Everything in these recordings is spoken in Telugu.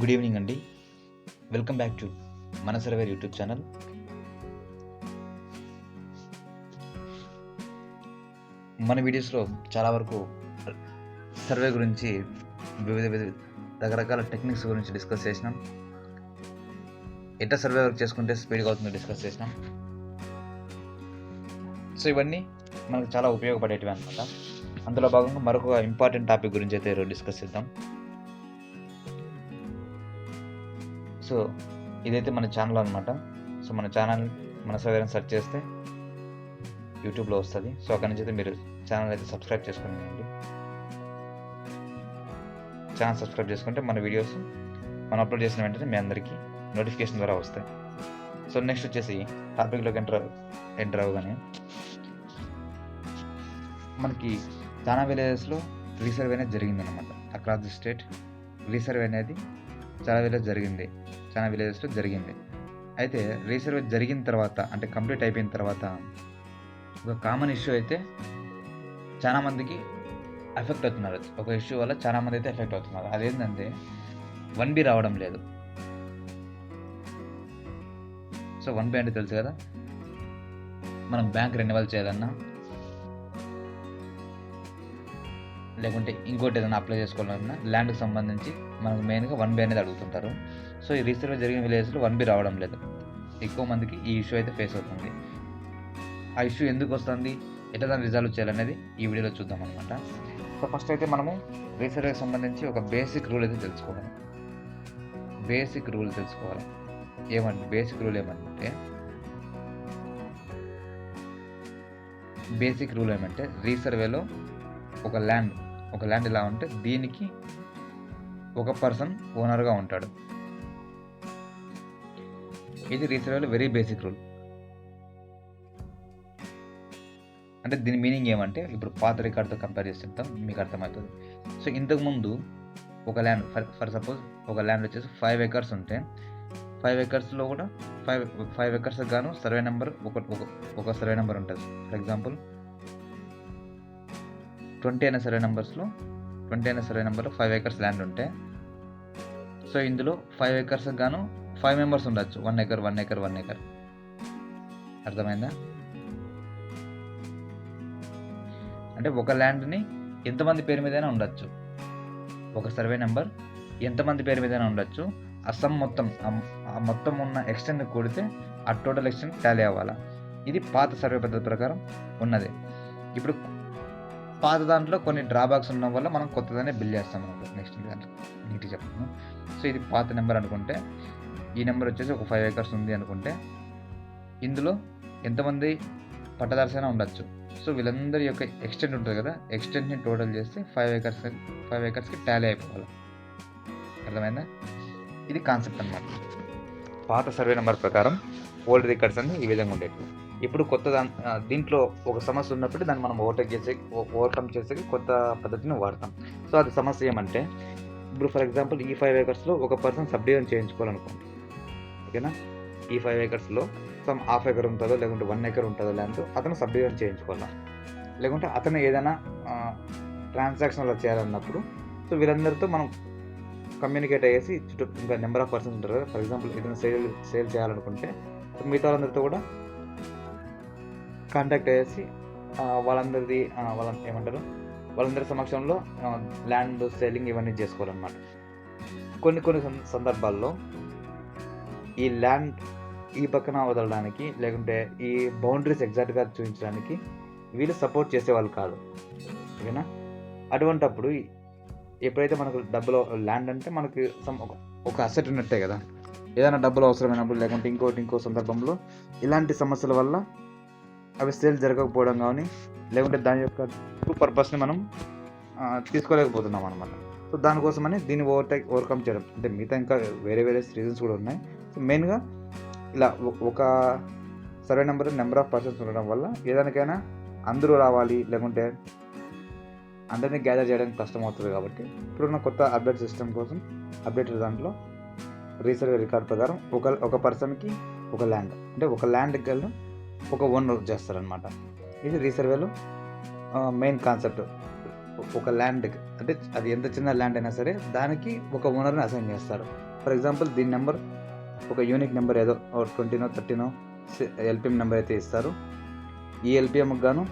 గుడ్ ఈవినింగ్ అండి వెల్కమ్ బ్యాక్ టు మన సర్వేర్ యూట్యూబ్ ఛానల్ మన వీడియోస్లో చాలా వరకు సర్వే గురించి వివిధ వివిధ రకరకాల టెక్నిక్స్ గురించి డిస్కస్ చేసినాం. ఎట్లా సర్వే వర్క్ చేసుకుంటే స్పీడ్గా అవుతుందో డిస్కస్ చేసినాం. సో ఇవన్నీ మనకు చాలా ఉపయోగపడేటివి అనమాట అందులో భాగంగా మరొక ఇంపార్టెంట్ టాపిక్ గురించి అయితే ఈరోజు డిస్కస్ చేద్దాం. సో ఇదైతే మన ఛానల్ అనమాట సో మన ఛానల్ మన సర్వేని సెర్చ్ చేస్తే యూట్యూబ్లో వస్తుంది. సో అక్కడి నుంచి అయితే మీరు ఛానల్ అయితే సబ్స్క్రైబ్ చేసుకునేయండి ఛానల్ సబ్స్క్రైబ్ చేసుకుంటే మన వీడియోస్ మనం అప్లోడ్ చేసిన వెంటనే మీ అందరికీ నోటిఫికేషన్ ద్వారా వస్తాయి. సో నెక్స్ట్ వచ్చేసి టాపిక్లోకి ఎంటర్ ఎంటర్ అవ్వగానే మనకి చాలా విలేజెస్లో రీసర్వే అనేది జరిగిందనమాట అక్రాస్ ది స్టేట్ రీసర్వే అనేది చాలా విలేజ్ జరిగింది. చాలా విలేజెస్లో జరిగింది. అయితే రీసర్వే జరిగిన తర్వాత అంటే కంప్లీట్ అయిపోయిన తర్వాత ఒక కామన్ ఇష్యూ అయితే చాలా మందికి ఎఫెక్ట్ అవుతున్నారు. ఒక ఇష్యూ వల్ల చాలా మంది అయితే ఎఫెక్ట్ అవుతున్నారు. అదేంటంటే వన్ బి రావడం లేదు. సో వన్ బి అంటే తెలుసు కదా? మనం బ్యాంక్ రెన్యువల్ చేయాలన్నా లేకుంటే ఇంకోటి ఏదైనా అప్లై చేసుకోవాలన్నా ల్యాండ్కి సంబంధించి మనకు మెయిన్గా వన్ బి అనేది అడుగుతుంటారు. సో ఈ రీసర్వే జరిగిన విలేజ్లో వన్ బి రావడం లేదు. ఎక్కువ మందికి ఈ ఇష్యూ అయితే ఫేస్ అవుతుంది. ఆ ఇష్యూ ఎందుకు వస్తుంది? ఎట్లా దాన్ని రిజాల్వ్ చేయాలనేది ఈ వీడియోలో చూద్దాం అనమాట సో ఫస్ట్ అయితే మనము రీసెర్వ్కి సంబంధించి ఒక బేసిక్ రూల్ అయితే తెలుసుకోవాలి. బేసిక్ రూల్ తెలుసుకోవాలి. ఏమంటే బేసిక్ రూల్ ఏమంటే బేసిక్ రూల్ ఏమంటే రీసర్వేలో ఒక ల్యాండ్ ఒక ల్యాండ్ ఎలా ఉంటే దీనికి ఒక పర్సన్ ఓనర్గా ఉంటాడు. ఇది రీసర్వేలో వెరీ బేసిక్ రూల్. అంటే దీని మీనింగ్ ఏమంటే ఇప్పుడు పాత రికార్డ్తో కంపేర్ చేసి చెప్తాం మీకు అర్థమవుతుంది. సో ఇంతకుముందు ఒక ల్యాండ్ ఫర్ ఫర్ సపోజ్ ఒక ల్యాండ్ వచ్చేసి ఫైవ్ ఎకర్స్ ఉంటే ఫైవ్ ఎకర్స్లో కూడా ఫైవ్ ఫైవ్ ఎకర్స్ గాను సర్వే నెంబర్ ఒక ఒక ఒక సర్వే నెంబర్ ఉంటుంది. ఫర్ ఎగ్జాంపుల్ ట్వంటీ అయిన సర్వే నెంబర్స్లో ట్వంటీ అయినా సర్వే నెంబర్లో ఫైవ్ ఏకర్స్ ల్యాండ్ ఉంటే. సో ఇందులో ఫైవ్ ఏకర్స్ గాను ఫైవ్ మెంబర్స్ ఉండొచ్చు. One acre one acre one acre అర్థమైందా? అంటే ఒక ల్యాండ్ని ఎంతమంది పేరు మీదైనా ఉండొచ్చు. ఒక సర్వే నెంబర్ ఎంతమంది పేరు మీదైనా ఉండొచ్చు. అస్సాం మొత్తం ఆ- మొత్తం ఉన్న ఎక్స్టెండ్ కూడితే ఆ టోటల్ ఎక్స్టెండ్ టాలీ అవ్వాలా. ఇది పాత సర్వే పద్ధతి ప్రకారం ఉన్నది. ఇప్పుడు పాత దాంట్లో కొన్ని డ్రాబ్యాక్స్ ఉండడం వల్ల మనం కొత్తదాన్ని బిల్ చేస్తాం అనమాట. నెక్స్ట్ దాంట్లో. నీట్గా చెప్తాను సో ఇది పాత నెంబర్ అనుకుంటే ఈ నెంబర్ వచ్చేసి ఒక ఫైవ్ ఏకర్స్ ఉంది అనుకుంటే ఇందులో ఎంతమంది పట్టదారుసైనా ఉండొచ్చు. సో వీళ్ళందరి యొక్క ఎక్స్టెంట్ ఉంటుంది కదా ఎక్స్టెంట్ని టోటల్ చేస్తే ఫైవ్ ఏకర్స్ ఫైవ్ ఏకర్స్కి టాలీ అయిపోవాలి. అర్థమైందా? ఇది కాన్సెప్ట్ అన్నమాట. పాత సర్వే నెంబర్ ప్రకారం ఓల్డ్ రికార్డ్స్ అన్ని ఈ విధంగా ఉండేవి ఇప్పుడు కొత్త దీంట్లో ఒక సమస్య ఉన్నప్పుడు దాన్ని మనం ఓవర్టేక్ చేసే ఓవర్కమ్ చేసే కొత్త పద్ధతిని వాడతాం. సో అది సమస్య ఏమంటే ఇప్పుడు ఫర్ ఎగ్జాంపుల్ ఈ ఫైవ్ ఏకర్స్లో ఒక పర్సన్ సబ్ డివిజన్ చేయించుకోవాలనుకోండి. ఓకేనా? ఈ ఫైవ్ ఏకర్స్లో సమ్ హాఫ్ ఎకర్ ఉంటుందో లేకుంటే వన్ ఎకర్ ఉంటుందో లేదంటే అతను సబ్ డివిజన్ చేయించుకోవాలి? లేకుంటే అతను ఏదైనా ట్రాన్సాక్షన్లో చేయాలన్నప్పుడు సో వీళ్ళందరితో మనం కమ్యూనికేట్ అయ్యేసి చుట్టూ ఇంకా నెంబర్ ఆఫ్ పర్సన్స్ ఉంటారు కదా. ఫర్ ఎగ్జాంపుల్ ఏదైనా సేల్ సేల్ చేయాలనుకుంటే మిగతా వాళ్ళందరితో కూడా కాంటాక్ట్ అయ్యేసి వాళ్ళందరిది వాళ్ళ ఏమంటారు వాళ్ళందరి సమక్షంలో ల్యాండ్ సేలింగ్ ఇవన్నీ చేసుకోవాలన్నమాట. కొన్ని కొన్ని సందర్భాల్లో ఈ ల్యాండ్ ఈ పక్కన వదలడానికి లేకుంటే ఈ బౌండరీస్ ఎగ్జాక్ట్గా చూపించడానికి వీళ్ళు సపోర్ట్ చేసేవాళ్ళు కాదు. ఓకేనా? అటువంటప్పుడు ఎప్పుడైతే మనకు డబ్బులు ల్యాండ్ అంటే మనకి సమ్ ఒక- ఒక అసెట్ ఉన్నట్టే కదా? ఏదైనా డబ్బులు అవసరమైనప్పుడు లేకుంటే ఇంకోటి ఇంకో సందర్భంలో ఇలాంటి సమస్యల వల్ల అవి సేల్ జరగకపోవడం కానీ లేకుంటే దాని యొక్క ట్రూ పర్పస్ని మనం తీసుకోలేకపోతున్నాం అనమాట సో దానికోసమని దీన్ని ఓవర్టేక్ ఓవర్కమ్ చేయడం. అంటే మిగతా ఇంకా వేరే వేరే రీజన్స్ కూడా ఉన్నాయి. సో మెయిన్గా ఇలా ఒక survey number number of persons ఉండడం వల్ల ఏదానికైనా అందరూ రావాలి లేకుంటే అందరినీ గ్యాదర్ చేయడానికి కష్టం అవుతుంది కాబట్టి ఇప్పుడున్న కొత్త అప్డేట్ సిస్టమ్ కోసం అప్డేట్ దాంట్లో రీసర్వే రికార్డ్ ప్రకారం ఒక ఒక పర్సన్కి ఒక ల్యాండ్ అంటే ఒక ల్యాండ్ గల్ ఒక ఓనర్ చేస్తారనమాట ఇది రీసర్వేలో మెయిన్ కాన్సెప్ట్ ఒక ల్యాండ్కి అంటే అది ఎంత చిన్న ల్యాండ్ అయినా సరే దానికి ఒక ఓనర్ని అసైన్ చేస్తారు. ఫర్ ఎగ్జాంపుల్ దీని నెంబర్ ఒక యూనిక్ నెంబర్ ఏదో ట్వంటీనో థర్టీనో ఎల్పిఎం నెంబర్ అయితే ఇస్తారు. ఈ ఎల్పిఎంకి గాను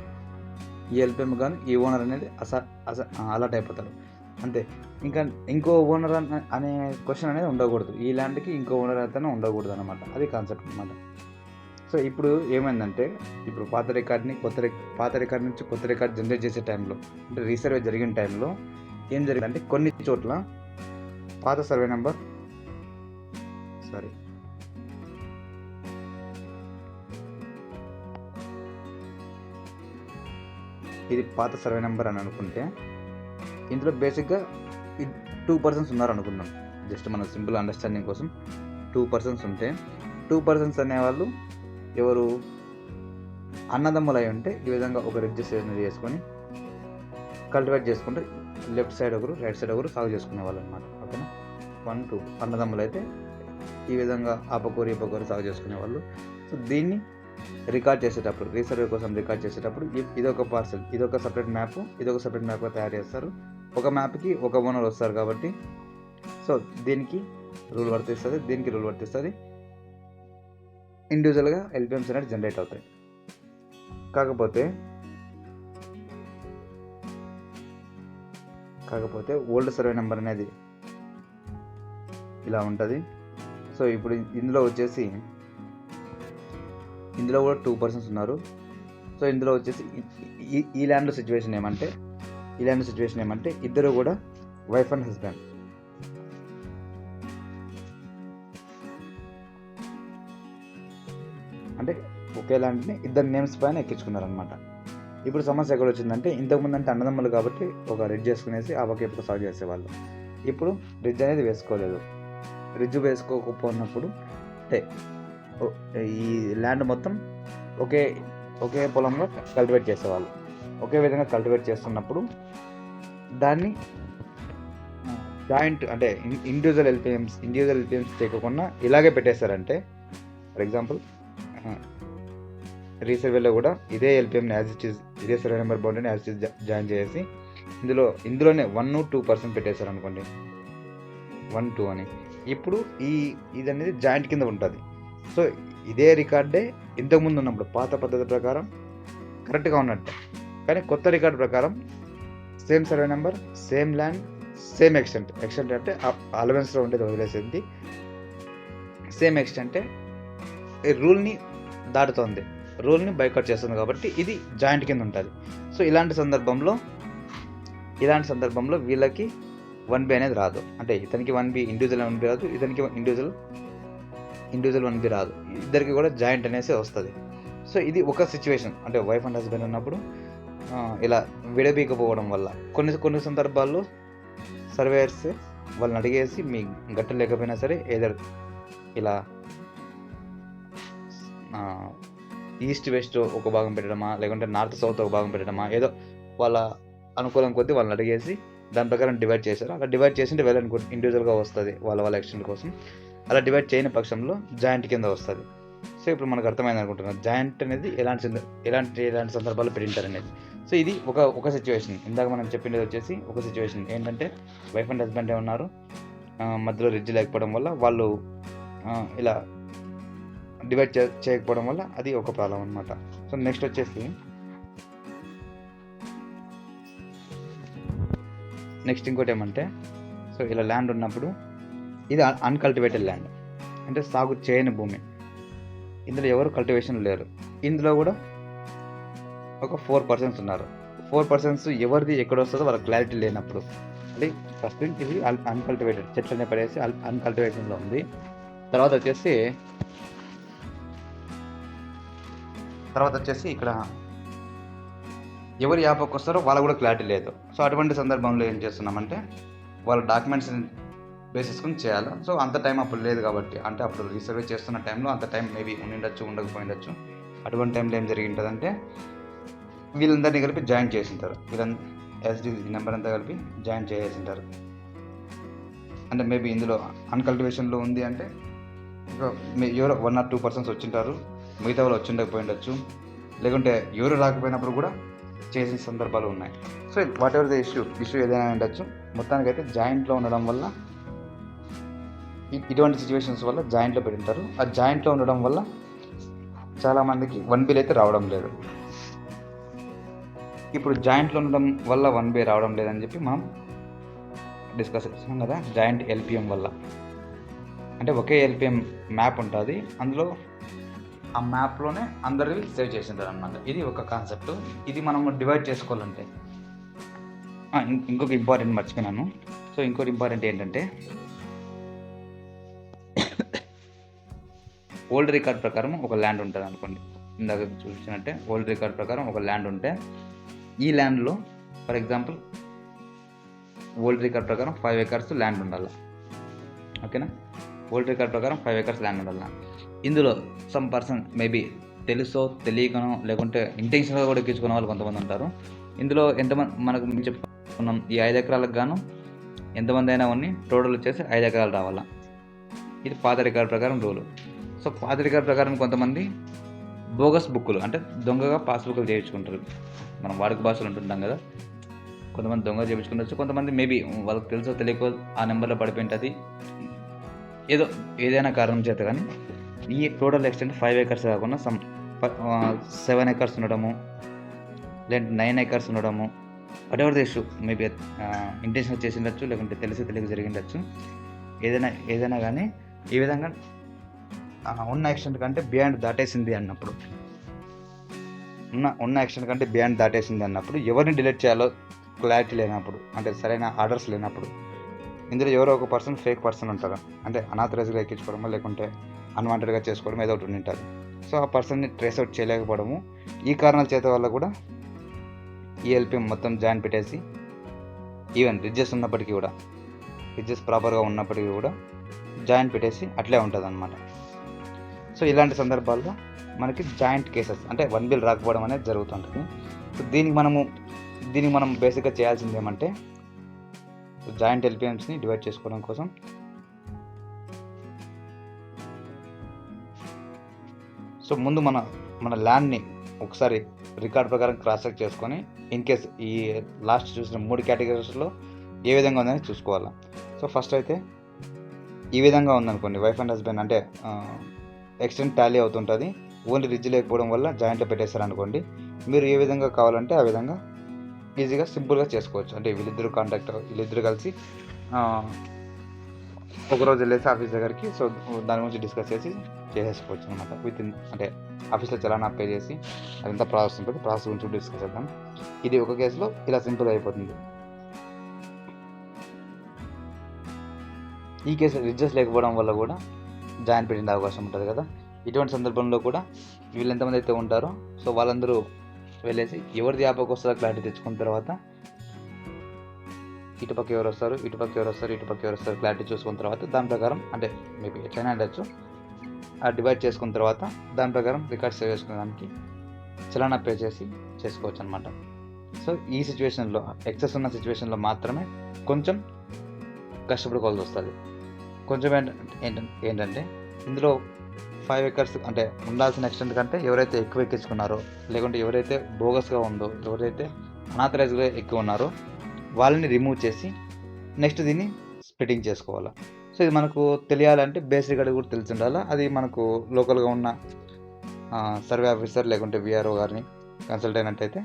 ఈ ఎల్పిఎం గాను ఈ ఓనర్ అనేది అస అస అలర్ట్ అయిపోతాడు అంతే. ఇంకా ఇంకో ఓనర్ అనే క్వశ్చన్ అనేది ఉండకూడదు. ఈ ల్యాండ్కి ఇంకో ఓనర్ అయితేనే ఉండకూడదు అనమాట అది కాన్సెప్ట్ అనమాట సో ఇప్పుడు ఏమైందంటే ఇప్పుడు పాత రికార్డ్ని కొత్త పాత రికార్డ్ నుంచి కొత్త రికార్డ్ జనరేట్ చేసే టైంలో అంటే రీసర్వే జరిగిన టైంలో ఏం జరిగిందంటే కొన్ని చోట్ల పాత సర్వే నెంబర్ సారీ. ఇది పాత సర్వే నెంబర్ అని అనుకుంటే ఇందులో బేసిక్గా టూ పర్సన్స్ ఉన్నారు అనుకుందాం. జస్ట్ మన సింపుల్ అండర్స్టాండింగ్ కోసం టూ పర్సన్స్ ఉంటే టూ పర్సన్స్ అనేవాళ్ళు ఎవరు అన్నదమ్ములు అయి ఉంటే ఈ విధంగా ఒక రిజిస్ట్రేషన్ చేసుకొని కల్టివేట్ చేసుకుంటే లెఫ్ట్ సైడ్ ఒకరు రైట్ సైడ్ ఒకరు సాగు చేసుకునే వాళ్ళు అనమాట ఓకేనా? One two. అన్నదమ్ములు అయితే ఈ విధంగా ఆపకూరి ఈపకూరి సాగు చేసుకునే వాళ్ళు. సో దీన్ని రికార్డ్ చేసేటప్పుడు రీసర్వే కోసం రికార్డ్ చేసేటప్పుడు ఇదొక పార్సల్ ఇదొక సపరేట్ మ్యాప్ ఇదొక సపరేట్ మ్యాప్గా తయారు చేస్తారు. ఒక మ్యాప్కి ఒక ఓనర్ వస్తారు కాబట్టి సో దీనికి రూల్ వర్తిస్తుంది దీనికి రూల్ వర్తిస్తుంది. ఇండివిజువల్గా ఎల్బిఎమ్స్ అనేది జనరేట్ అవుతాయి. కాకపోతే కాకపోతే ఓల్డ్ సర్వే నెంబర్ అనేది ఇలా ఉంటుంది. సో ఇప్పుడు ఇందులో వచ్చేసి ఇందులో కూడా టూ పర్సన్స్ ఉన్నారు. సో ఇందులో వచ్చేసి ఈ- ఈ ఈ ల్యాండ్ సిచ్యువేషన్ ఏమంటే ఈ ల్యాండ్ సిచ్యువేషన్ ఏమంటే ఇద్దరు కూడా వైఫ్ అండ్ హస్బెండ్ ఒకే ఇద్దరు నేమ్స్ పైన ఎక్కించుకున్నారనమాట ఇప్పుడు సమస్య ఎక్కడ వచ్చిందంటే ఇంతకుముందు అంటే అన్నదమ్ములు కాబట్టి ఒక రిడ్జ్ చేసుకునేసి ఆ పక్క ఎప్పుడు సాగు చేసేవాళ్ళు. ఇప్పుడు రిడ్జ్ అనేది వేసుకోలేదు. రిడ్జ్ వేసుకోకపోయినప్పుడు అంటే ఈ ల్యాండ్ మొత్తం ఒకే ఒకే పొలంలో కల్టివేట్ చేసేవాళ్ళు. ఒకే విధంగా కల్టివేట్ చేస్తున్నప్పుడు దాన్ని జాయింట్ అంటే ఇండివిజువల్ ఎల్పిఎమ్స్ ఇండివిజువల్ ఎల్పిఎమ్స్ చేయకుండా ఇలాగే పెట్టేశారంటే ఫర్ ఎగ్జాంపుల్ రీసర్వేలో కూడా ఇదే ఎల్పిఎం యాజ్ ఇట్ ఈస్ ఇదే సర్వే నెంబర్ బౌండరీని యాజ్ ఇట్ జాయిన్ చేసి ఇందులో ఇందులోనే వన్ టూ పర్సెంట్ పెట్టేశారు అనుకోండి. వన్ టూ అని. ఇప్పుడు ఈ ఇది అనేది జాయింట్ కింద ఉంటుంది. సో ఇదే రికార్డే ఇంతకుముందు ఉన్నప్పుడు పాత పద్ధతి ప్రకారం కరెక్ట్గా ఉన్నట్టే. కానీ కొత్త రికార్డ్ ప్రకారం same survey number same land same extent extent అంటే అలవెన్స్లో ఉండేది వదిలేసింది. సేమ్ ఎక్స్టెంటే రూల్ని దాటుతోంది. రూల్ని బైకౌట్ చేస్తుంది కాబట్టి ఇది జాయింట్ కింద ఉంటుంది. సో ఇలాంటి సందర్భంలో ఇలాంటి సందర్భంలో వీళ్ళకి వన్ బి అనేది రాదు. అంటే ఇతనికి one B individual one B రాదు ఇతనికి ఇండివిజువల్ ఇండివిజువల్ వన్ బి రాదు. ఇద్దరికి కూడా జాయింట్ అనేసి వస్తుంది. సో ఇది ఒక సిచ్యువేషన్ అంటే వైఫ్ అండ్ హస్బెండ్ ఉన్నప్పుడు ఇలా విడబీకపోవడం వల్ల. కొన్ని కొన్ని సందర్భాల్లో సర్వేయర్స్ వాళ్ళని అడిగేసి మీ గట్ట లేకపోయినా సరే ఏదో ఇలా ఈస్ట్ వెస్ట్ ఒక భాగం పెట్టడమా లేకుంటే నార్త్ సౌత్ ఒక భాగం పెట్టడమా ఏదో వాళ్ళ అనుకూలం కొద్దీ వాళ్ళని అడిగేసి దాని ప్రకారం డివైడ్ చేశారు. అలా డివైడ్ చేసింటే వెళ్ళని ఇండివిజువల్గా వస్తుంది వాళ్ళ వాళ్ళ ఎక్స్టెంట్ కోసం. అలా డివైడ్ చేయని పక్షంలో జాయింట్ కింద వస్తుంది. సో ఇప్పుడు మనకు అర్థమైంది అనుకుంటున్నాను జాయింట్ అనేది ఎలాంటి ఎలాంటి ఎలాంటి సందర్భాల్లో పెట్టింటారు అనేది. సో ఇది ఒక ఒక సిచ్యువేషన్ ఇందాక మనం చెప్పింది వచ్చేసి ఒక సిచ్యువేషన్ ఏంటంటే వైఫ్ అండ్ హస్బెండ్ ఉన్నారు. మధ్యలో రిడ్జ్ లేకపోవడం వల్ల వాళ్ళు ఇలా డివైడ్ చే చేయకపోవడం వల్ల అది ఒక ప్రాబ్లం అనమాట సో నెక్స్ట్ వచ్చేసి నెక్స్ట్ ఇంకోటి ఏమంటే సో ఇలా ల్యాండ్ ఉన్నప్పుడు ఇది అన్కల్టివేటెడ్ ల్యాండ్ అంటే సాగు చేయని భూమి. ఇందులో ఎవరు కల్టివేషన్ లేరు. ఇందులో కూడా ఒక ఫోర్ పర్సన్స్ ఉన్నారు. ఫోర్ పర్సన్స్ ఎవరిది ఎక్కడ వస్తుందో వాళ్ళకి క్లారిటీ లేనప్పుడు. అంటే ఫస్ట్ ఇది అన్కల్టివేటెడ్ చెట్లనే పడేసి అన్కల్టివేషన్లో ఉంది. తర్వాత వచ్చేసి తర్వాత వచ్చేసి ఇక్కడ ఎవరు యాపకు వస్తారో వాళ్ళకు కూడా క్లారిటీ లేదు. సో అటువంటి సందర్భంలో ఏం చేస్తున్నామంటే వాళ్ళ డాక్యుమెంట్స్ బేసిస్కొని చేయాలి. సో అంత టైం అప్పుడు లేదు కాబట్టి అంటే అప్పుడు రీసర్వే చేస్తున్న టైంలో అంత టైం మేబీ ఉండిండొచ్చు ఉండకపోయిండొచ్చు. అటువంటి టైంలో ఏం జరిగి ఉంటుందంటే వీళ్ళందరినీ కలిపి జాయిన్ చేసి ఉంటారు ఎస్డి నెంబర్ అంతా కలిపి జాయిన్ చేసేసి అంటే మేబీ ఇందులో అన్కల్టివేషన్లో ఉంది అంటే ఎవరో వన్ ఆర్ టూ పర్సన్స్ వచ్చింటారు. మిగతా వాళ్ళు వచ్చి ఉండకపోయి ఉండొచ్చు. లేకుంటే ఎవరు రాకపోయినప్పుడు కూడా చేసిన సందర్భాలు ఉన్నాయి. So whatever the issue issue ఏదైనా ఉండొచ్చు. మొత్తానికైతే జాయింట్లో ఉండడం వల్ల ఇటువంటి సిచ్యువేషన్స్ వల్ల జాయింట్లో పెట్టింటారు ఆ జాయింట్లో ఉండడం వల్ల చాలామందికి వన్ బిల్ అయితే రావడం లేదు. ఇప్పుడు జాయింట్లో ఉండడం వల్ల వన్ బే రావడం లేదని చెప్పి మనం డిస్కస్ చేస్తాం కదా జాయింట్ ఎల్పిఎం వల్ల. అంటే ఒకే ఎల్పిఎం మ్యాప్ ఉంటుంది. అందులో ఆ మ్యాప్లోనే అందరివి సేవ్ చేసింటారు అనమాట ఇది ఒక కాన్సెప్ట్ ఇది మనం డివైడ్ చేసుకోవాలంటే. ఇంకొక ఇంపార్టెంట్ మర్చిపోయినాను. సో ఇంకోటి ఇంపార్టెంట్ ఏంటంటే ఓల్డ్ రికార్డ్ ప్రకారం ఒక ల్యాండ్ ఉంటుంది అనుకోండి. ఇందాక చూసినట్టే ఓల్డ్ రికార్డ్ ప్రకారం ఒక ల్యాండ్ ఉంటే ఈ ల్యాండ్లో ఫర్ ఎగ్జాంపుల్ ఓల్డ్ రికార్డ్ ప్రకారం ఫైవ్ ఎకర్స్ ల్యాండ్ ఉండాలి. ఓకేనా ఓల్డ్ రికార్డ్ ప్రకారం ఫైవ్ ఎకర్స్ ల్యాండ్ ఉండాలి. ఇందులో సమ్ పర్సన్ మేబీ తెలుసో తెలియకనో లేకుంటే ఇంటెన్షన్గా కూడా ఎక్కించుకునే వాళ్ళు కొంతమంది ఉంటారు. ఇందులో ఎంతమంది మనకు మేము చెప్పుకున్నాం ఈ ఐదు ఎకరాలకు గాను ఎంతమంది అయినా ఉన్ని టోటల్ వచ్చేసి ఐదు ఎకరాలు రావాలా. ఇది పాత రికార్డ్ ప్రకారం రూలు సో పాత రికార్డ్ ప్రకారం కొంతమంది బోగస్ బుక్కులు అంటే దొంగగా పాస్బుక్లు చేయించుకుంటారు. మనం వాడుక భాషలో ఉంటుంటాం కదా. కొంతమంది దొంగ చేయించుకుంటారు కొంతమంది మేబీ వాళ్ళకి తెలుసో తెలియకో ఆ నెంబర్లో పడిపోయింటుంది ఏదో ఏదైనా కారణం చేత కానీ ఈ టోటల్ ఎక్స్టెంట్ ఫైవ్ ఎకర్స్ కాకుండా సమ్ సెవెన్ ఎకర్స్ ఉండడము లేదంటే నైన్ ఎకర్స్ ఉండడము whatever the issue maybe intention చేసి ఉండొచ్చు లేకుంటే తెలిసి తెలియక జరిగిండొచ్చు. ఏదైనా ఏదైనా కానీ ఈ విధంగా uh, ఉన్న యాక్సిడెంట్ కంటే బియాండ్ దాటేసింది అన్నప్పుడు. ఉన్న ఉన్న యాక్సిడెంట్ కంటే బియాండ్ దాటేసింది అన్నప్పుడు ఎవరిని డిలీట్ చేయాలో క్లారిటీ లేనప్పుడు అంటే సరైన ఆర్డర్స్ లేనప్పుడు. ఇందులో ఎవరో ఒక పర్సన్ ఫేక్ పర్సన్ ఉంటారు. అంటే అనాథరైజ్గా ఎక్కించుకోవడమో లేకుంటే అన్వాంటెడ్గా చేసుకోవడం ఏదో ఒకటి ఉంటారు సో ఆ పర్సన్ని ట్రేస్ అవుట్ చేయలేకపోవడము. ఈ కారణాల చేత వల్ల కూడా ఈ ఎల్పిఎం మొత్తం జాయిన్ పెట్టేసి ఈవెన్ రిడ్జెస్ ఉన్నప్పటికీ కూడా రిడ్జెస్ ప్రాపర్గా ఉన్నప్పటికీ కూడా జాయింట్ పెట్టేసి అట్లే ఉంటుంది అనమాట సో ఇలాంటి సందర్భాల్లో మనకి జాయింట్ కేసెస్ అంటే వన్ బిల్ రాకపోవడం అనేది జరుగుతుంటుంది. సో దీనికి మనము దీనికి మనం బేసిక్గా చేయాల్సింది ఏమంటే జాయింట్ ఎల్పిఎంస్ని డివైడ్ చేసుకోవడం కోసం సో ముందు మన మన ల్యాండ్ని ఒకసారి రికార్డ్ ప్రకారం క్రాస్ చెక్ చేసుకొని ఇన్ కేస్ ఈ లాస్ట్ చూసిన మూడు కేటగిరీస్లో ఏ విధంగా ఉందని చూసుకోవాలి. సో ఫస్ట్ అయితే ఈ విధంగా ఉందనుకోండి వైఫ్ అండ్ హస్బెండ్ అంటే ఎక్స్టెంట్ టాలీ అవుతుంటుంది. ఓన్లీ రిడ్జ్ లేకపోవడం వల్ల జాయింట్లో పెట్టేశారనుకోండి మీరు ఏ విధంగా కావాలంటే ఆ విధంగా ఈజీగా సింపుల్గా చేసుకోవచ్చు. అంటే వీళ్ళిద్దరు కాంటాక్ట్ వీళ్ళిద్దరు కలిసి ఒకరోజు వెళ్ళేసి ఆఫీస్ దగ్గరికి సో దాని గురించి డిస్కస్ చేసి చేసేసుకోవచ్చు అనమాట విత్ ఇన్ అంటే ఆఫీస్లో చలానా పే చేసి అదంతా ప్రాసెస్ ఉంటుంది. ప్రాసెస్ గురించి డిస్కస్ చేద్దాం. ఇది ఒక కేసులో ఇలా సింపుల్ అయిపోతుంది. ఈ కేసులో రిడ్జెస్ లేకపోవడం వల్ల కూడా జాయిన్ పెట్టిన అవకాశం ఉంటుంది కదా. ఇటువంటి సందర్భంలో కూడా వీళ్ళు ఎంతమంది అయితే ఉంటారో సో వాళ్ళందరూ వెళ్ళేసి ఎవరిది యాపకు వస్తారో క్లారిటీ తెచ్చుకున్న తర్వాత ఇటుపక్క ఎవరు వస్తారు ఇటుపక్క ఎవరు వస్తారు ఇటుపక్క ఎవరు వస్తారు క్లారిటీ చూసుకున్న తర్వాత దాని ప్రకారం అంటే మేబీ ఎట్లయినా ఉండొచ్చు. డివైడ్ చేసుకున్న తర్వాత దాని ప్రకారం రికార్డ్ సేవ్ చేసుకోవడానికి చలానా పే చేసి చేసుకోవచ్చు అనమాట సో ఈ సిచ్యువేషన్లో ఎక్సెస్ ఉన్న సిచ్యువేషన్లో మాత్రమే కొంచెం కష్టపడుకోవాల్సి వస్తుంది. కొంచెం ఏంటంటే ఏంటంటే ఇందులో ఫైవ్ ఎకర్స్ అంటే ఉండాల్సిన ఎక్స్టెంట్ కంటే ఎవరైతే ఎక్కువ ఎక్కించుకున్నారో లేకుంటే ఎవరైతే బోగస్గా ఉందో ఎవరైతే అనాథరైజ్గా ఎక్కువ ఉన్నారో వాళ్ళని రిమూవ్ చేసి నెక్స్ట్ దీన్ని స్ప్లిటింగ్ చేసుకోవాలి. సో ఇది మనకు తెలియాలంటే బేసిక్ అడిగి కూడా తెలిసి ఉండాలి అది మనకు లోకల్గా ఉన్న సర్వే ఆఫీసర్ లేకుంటే విఆర్ఓ గారిని కన్సల్ట్ అయినట్టయితే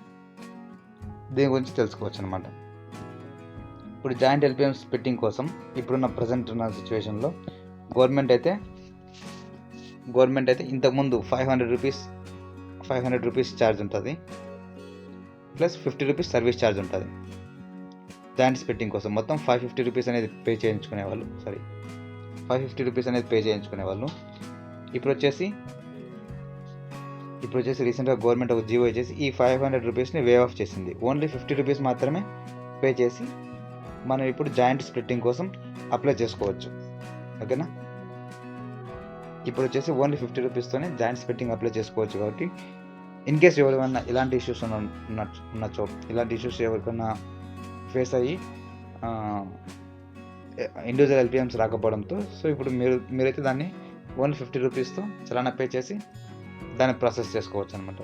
దీని గురించి తెలుసుకోవచ్చు అనమాట ఇప్పుడు జాయింట్ ఎల్పిఎం పెట్టింగ్ కోసం ఇప్పుడున్న ప్రజెంట్ ఉన్న సిచ్యువేషన్లో గవర్నమెంట్ అయితే గవర్నమెంట్ అయితే ఇంతకుముందు five hundred rupees five hundred rupees charge ఉంటుంది. Plus fifty rupees service charge ఉంటుంది. జాయింట్ పెట్టింగ్ కోసం. మొత్తం ఫైవ్ ఫిఫ్టీ రూపీస్ అనేది పే చేయించుకునేవాళ్ళు సారీ ఫైవ్ ఫిఫ్టీ రూపీస్ అనేది పే చేయించుకునేవాళ్ళు ఇప్పుడు వచ్చేసి ఇప్పుడు వచ్చేసి రీసెంట్గా గవర్నమెంట్ ఒక జీవో ఇచ్చేసి ఈ ఫైవ్ హండ్రెడ్ రూపీస్ని వే ఆఫ్ చేసింది. ఓన్లీ ఫిఫ్టీ రూపీస్ మాత్రమే పే చేసి మనం ఇప్పుడు జాయింట్ స్ప్లిట్టింగ్ కోసం అప్లై చేసుకోవచ్చు. ఓకేనా ఇప్పుడు వచ్చేసి ఓన్లీ ఫిఫ్టీ రూపీస్తోనే జాయింట్ స్ప్లిట్టింగ్ అప్లై చేసుకోవచ్చు కాబట్టి ఇన్ కేస్ ఎవరికైనా ఇలాంటి ఇష్యూస్ ఉన్న ఉన్న- ఉన్నచో ఇలాంటి ఇష్యూస్ ఎవరికైనా ఫేస్ అయ్యి ఇండివిజువల్ ఎల్పిఎమ్స్ రాకపోవడంతో సో ఇప్పుడు మీరు మీరైతే దాన్ని ఓన్లీ ఫిఫ్టీ రూపీస్తో చలానా పే చేసి దాన్ని ప్రాసెస్ చేసుకోవచ్చు అనమాట